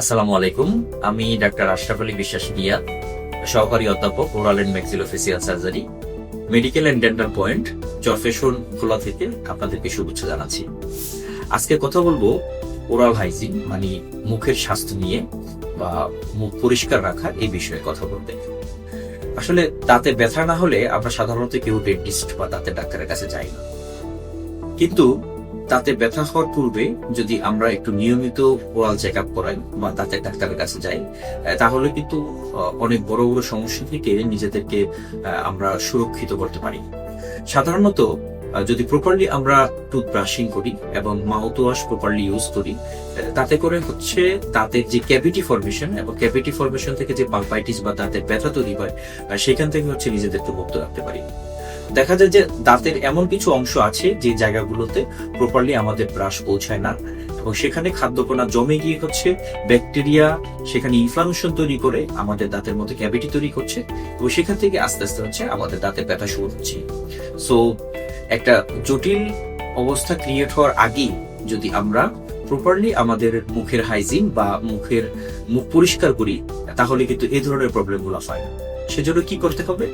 আসসালামু আলাইকুম। আমি ডাক্তার আশরাফ আলী বিশ্বাস মিয়া সহকারী অধ্যাপক oral and maxillofacial surgery medical and dental point Charfasson খোলা থেকে আপনাদেরকে শুভেচ্ছা জানাচ্ছি। আজকে কথা বলব ওরাল হাইজিন মানে মুখের স্বাস্থ্য নিয়ে বা মুখ পরিষ্কার রাখা এই বিষয়ে কথা বলতে। আসলে দাঁতে ব্যথা না হলে আমরা সাধারণত কেউ ডেন্টিস্ট বা দাঁতের ডাক্তারের কাছে যাই না। কিন্তু দাঁতে ব্যথা হওয়ার পূর্বে যদি আমরা একটু নিয়মিত ওরাল চেক আপ করাই বা দাঁতের ডাক্তারের কাছে যাই তাহলে কিন্তু অনেক বড় বড় সমস্যা থেকে নিজেদেরকে আমরা সুরক্ষিত করতে পারি। সাধারণত যদি প্রপারলি আমরা টুথ ব্রাশিং করি এবং মাউথ ওয়াশ প্রপারলি ইউজ করি তাতে করে হচ্ছে দাঁতের যে ক্যাভিটি ফরমেশন এবং ক্যাভিটি ফরমেশন থেকে যে পালপাইটিস বা দাঁতের ব্যথা তৈরি হয় সেখান থেকে হচ্ছে নিজেদেরকে মুক্ত রাখতে পারি। দেখা যায় যে দাঁতের এমন কিছু অংশ আছে যে জায়গাগুলোতে প্রপারলি আমাদের ব্রাশ পৌঁছায় না। এবং সেখানে খাদ্যকণা জমে গিয়ে হচ্ছে ব্যাকটেরিয়া, সেখানে ইনফ্লামেশন তৈরি করে আমাদের দাঁতের মধ্যে ক্যাভিটি তৈরি করছে এবং সেখান থেকে আস্তে আস্তে হচ্ছে আমাদের দাঁতের ব্যথা শুরু হচ্ছে। সো একটা জটিল অবস্থা ক্রিয়েট হওয়ার আগেই যদি আমরা প্রপারলি আমাদের মুখের হাইজিন বা মুখের মুখ পরিষ্কার করি, তাহলে কিন্তু এই ধরনের প্রবলেমগুলো হয় সেজন্য কি করতে হবে?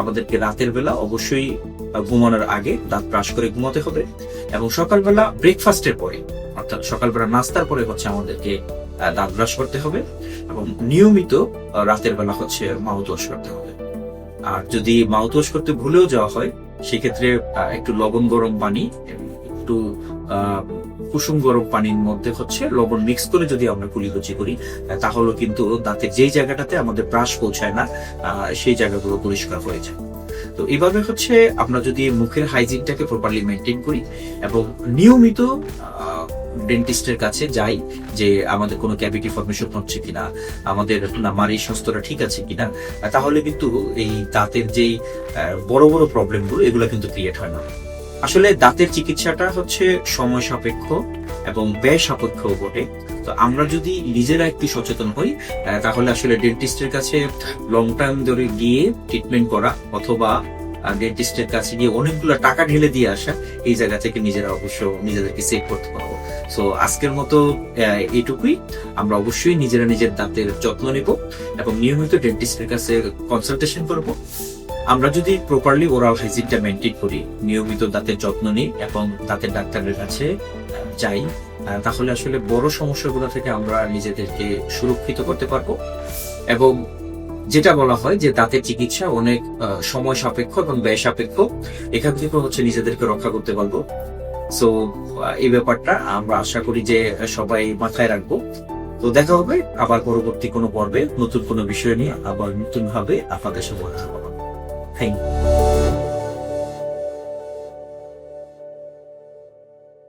আমাদেরকে রাতের বেলা অবশ্যই ঘুমানোর আগে দাঁত ব্রাশ করে ঘুমাতে হবে এবং সকালবেলা ব্রেকফাস্টের পরে, অর্থাৎ সকালবেলা নাস্তার পরে হচ্ছে আমাদেরকে দাঁত ব্রাশ করতে হবে এবং নিয়মিত রাতের বেলা হচ্ছে মাউথ ওয়াশ করতে হবে। আর যদি মাউথ ওয়াশ করতে ভুলেও যাওয়া হয়, সেক্ষেত্রে একটু লবণ গরম পানি একটু কুসুম গরম পানির মধ্যে হচ্ছে লবণ মিক্স করে যদি আমরা কুলিকুচি করি তাহলে কিন্তু দাঁতের যেই জায়গাটাতে আমাদের ব্রাশ পৌঁছায় না সেই জায়গাগুলো পরিষ্কার হয়ে যায়। তো এইভাবে হচ্ছে আমরা যদি মুখের হাইজিনটাকে প্রপারলি মেনটেন করি এবং নিয়মিত ডেন্টিস্টের কাছে যাই যে আমাদের কোনো ক্যাভিটি ফর্মেশন হচ্ছে কিনা, আমাদের মারি স্বাস্থ্যটা ঠিক আছে কিনা, তাহলে কিন্তু এই দাঁতের যেই বড় বড় প্রবলেমগুলো এগুলো কিন্তু ক্রিয়েট হয় না। আসলে দাঁতের চিকিৎসাটা হচ্ছে সময় সাপেক্ষ এবং ব্যয় সাপেক্ষ বটে। তো আমরা যদি নিজেরা একটু সচেতন হই তাহলে আসলে ডেন্টিস্টের কাছে লং টাইম ধরে গিয়ে ট্রিটমেন্ট করা অথবা ডেন্টিস্টের কাছে গিয়ে অনেকগুলো টাকা ঢেলে দিয়ে আসা, এই জায়গা থেকে নিজেরা অবশ্য নিজেদেরকে সেভ করতে পারব। সো আজকের মতো এইটুকুই আমরা অবশ্যই নিজেরা নিজের দাঁতের যত্ন নেব এবং নিয়মিত ডেন্টিস্টের কাছে কনসালটেশন করব। আমরা যদি প্রপারলি ওরাল হাইজিনটা মেনটেন করি, নিয়মিত দাঁতের যত্ন নিই এবং দাঁতের ডাক্তারের কাছে যাই তাহলে আসলে বড় সমস্যাগুলো থেকে আমরা নিজেদেরকে সুরক্ষিত করতে পারব। এবং যেটা বলা হয় যে দাঁতের চিকিৎসা অনেক সময় সাপেক্ষ এবং ব্যয় সাপেক্ষ। এখান থেকে হচ্ছে নিজেদেরকে রক্ষা করতে পারব। সো এই ব্যাপারটা আমরা আশা করি যে সবাই মাথায় রাখব। তো দেখা হবে আবার পরবর্তী কোনো পর্বে নতুন কোনো বিষয় নিয়ে আবার নতুন ভাবে আপনাদের সাথে কথা thing.